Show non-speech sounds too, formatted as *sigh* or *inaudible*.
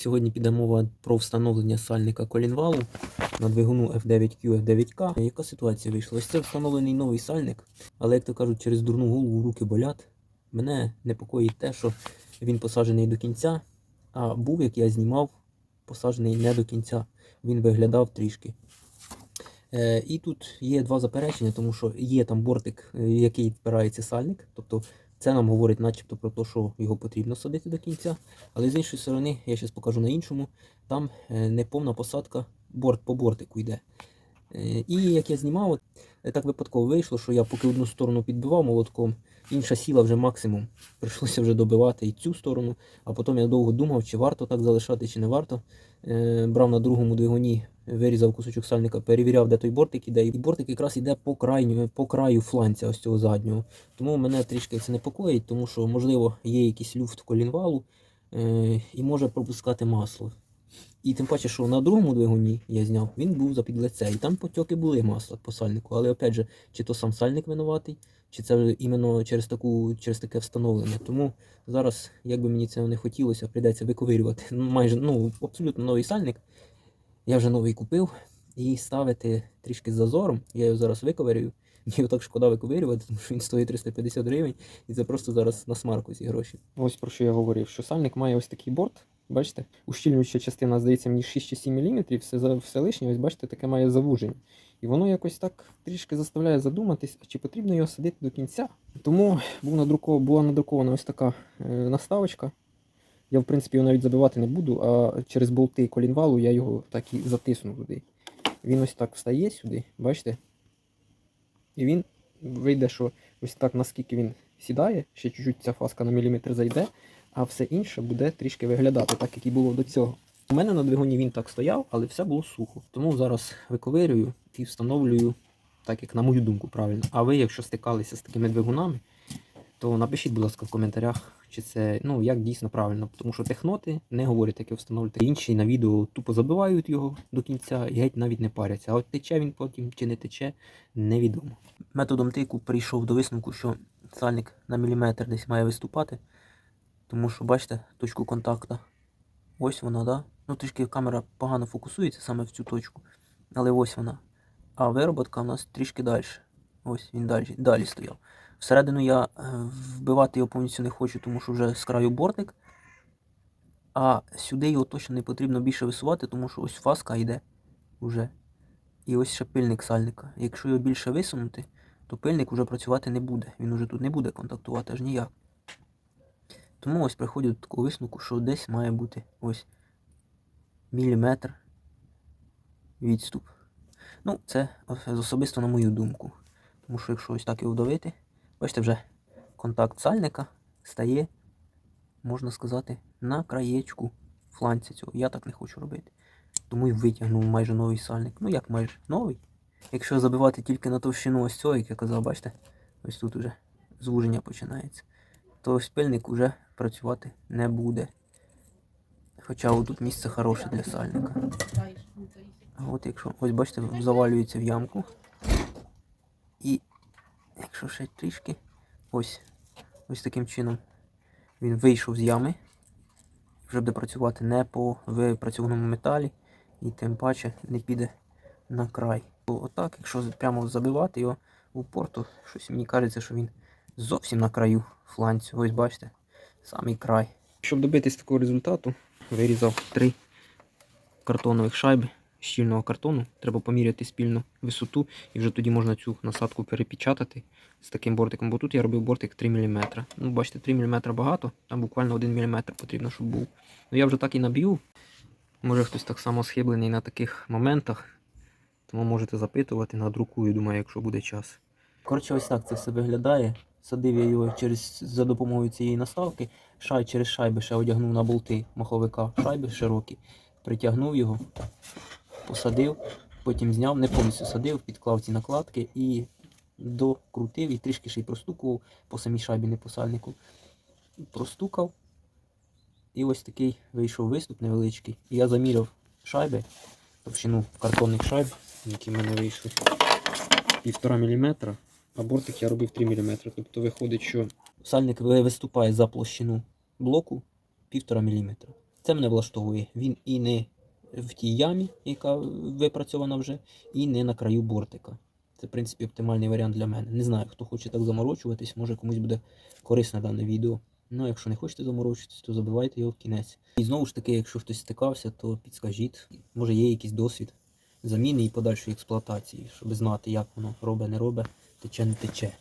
Сьогодні піде мова про встановлення сальника колінвалу на двигуну F9Q F9K. Яка ситуація вийшла? Ось це встановлений новий сальник, але, як то кажуть, через дурну голову руки болять. Мене непокоїть те, що він посаджений до кінця, а був, як я знімав, посаджений не до кінця. Він виглядав трішки. Е, і тут є два заперечення, тому що є там бортик, е, який впирається сальник. Тобто це нам говорить начебто про те, що його потрібно садити до кінця. Але з іншої сторони, я зараз покажу на іншому, там е, неповна посадка борт по бортику йде. Е, І як я знімав, так випадково вийшло, що я поки одну сторону підбивав молотком, інша сіла вже максимум. Прийшлося вже добивати і цю сторону, а потім я довго думав, чи варто так залишати, чи не варто. Е, Брав на другому двигуні, вирізав кусочок сальника, перевіряв, де той бортик іде. І бортик якраз іде по крайню, по краю фланця ось цього заднього. Тому мене трішки це непокоїть, тому що, можливо, є якийсь люфт колінвалу е, і може пропускати масло. І тим паче, що на другому двигуні я зняв, він був за підлице. І там потьоки були масла по сальнику. Але опять же, чи то сам сальник винуватий, чи це іменно через таку, через таке встановлення. Тому зараз, як би мені це не хотілося, прийдеться виковирювати. Ну, майже ну, абсолютно новий сальник. Я вже новий купив. І ставити трішки з зазором. Я його зараз виковирюю. *laughs* Мені його так шкода виковирювати, тому що він стоїть 350 гривень, і це просто зараз на смарку ці гроші. Ось про що я говорив, що сальник має ось такий борт. Бачите, ущільнююча частина, здається, мені 6 чи 7 мм, все, все лишнє, ось бачите, таке має завуження. І воно якось так трішки заставляє задуматись, а чи потрібно його садити до кінця. Тому був надруков... була надрукована ось така е, наставочка. Я, в принципі, його навіть забивати не буду, а через болти колінвалу я його так і затисну туди. Він ось так встає сюди, бачите? І він вийде, що ось так, наскільки він сідає, ще чуть-чуть ця фаска на міліметр зайде, а все інше буде трішки виглядати, так як і було до цього. У мене на двигуні він так стояв, але все було сухо. Тому зараз виковирюю і встановлюю, так як на мою думку, правильно. А ви, якщо стикалися з такими двигунами, то напишіть, будь ласка, в коментарях, чи це ну як дійсно правильно. Тому що техноти не говорять, як його встановлювати. Інші на відео тупо забивають його до кінця і геть навіть не паряться. А от тече він потім чи не тече, невідомо. Методом тику прийшов до висновку, що сальник на міліметр десь має виступати. Тому що, бачите, точку контакту. Ось вона, да? Ну, трішки камера погано фокусується саме в цю точку. Але ось вона. А вироботка у нас трішки далі. Ось він далі, далі стояв. Всередину я е, вбивати його повністю не хочу, тому що вже з краю бортик. А сюди його точно не потрібно більше висувати, тому що ось фаска йде вже. І ось ще пильник сальника. Якщо його більше висунути, то пильник вже працювати не буде. Він уже тут не буде контактувати аж ніяк. Тому ось приходять до такого висновку, що десь має бути ось міліметр відступ. Ну, це особисто на мою думку. Тому що якщо ось так його вдавити, бачите, вже контакт сальника стає, можна сказати, на краєчку фланця цього. Я так не хочу робити. Тому і витягнув майже новий сальник. Ну як майже новий. Якщо забивати тільки на товщину ось цього, як я казав, бачите, ось тут уже звуження починається, то спильник уже працювати не буде. Хоча тут місце хороше для сальника. От якщо, ось бачите, завалюється в ямку. І якщо ще трішки, ось, ось таким чином він вийшов з ями. Вже буде працювати не по випрацьованому металі і тим паче не піде на край. Отак, якщо прямо забивати його в упор, то щось мені кажеться, що він зовсім на краю фланцю. Ось бачите, самий край. Щоб добитись такого результату, вирізав три картонових шайби щільного картону. Треба поміряти спільну висоту, і вже тоді можна цю насадку перепечатати з таким бортиком. Бо тут я робив бортик 3 мм. Ну, бачите, 3 мм багато, там буквально 1 мм потрібно, щоб був. Ну я вже так і наб'ю. Може хтось так само схиблений на таких моментах. Тому можете запитувати, надрукую, думаю, якщо буде час. Коротше, ось так це все виглядає. Садив я його через, за допомогою цієї наставки. Шай через шайби ще одягнув на болти маховика. Шайби широкі. Притягнув його, посадив, потім зняв, не повністю садив, підклав ці накладки і докрутив і трішки ще й простукував по самій шайбі, не по сальнику. Простукав. І ось такий вийшов виступ невеличкий. Я заміряв шайби, товщину картонних шайб, які в мене вийшли. 1,5 мм, а бортик я робив 3 мм. Тобто виходить, що сальник виступає за площину блоку 1,5 мм. Це мене влаштовує. Він і не в тій ямі, яка випрацьована вже, і не на краю бортика. Це, в принципі, оптимальний варіант для мене. Не знаю, хто хоче так заморочуватись, може комусь буде корисне дане відео. Ну, а якщо не хочете заморочуватись, то забивайте його в кінець. І знову ж таки, якщо хтось стикався, то підскажіть. Може є якийсь досвід заміни і подальшої експлуатації, щоб знати, як воно робить, не робить, тече, не тече.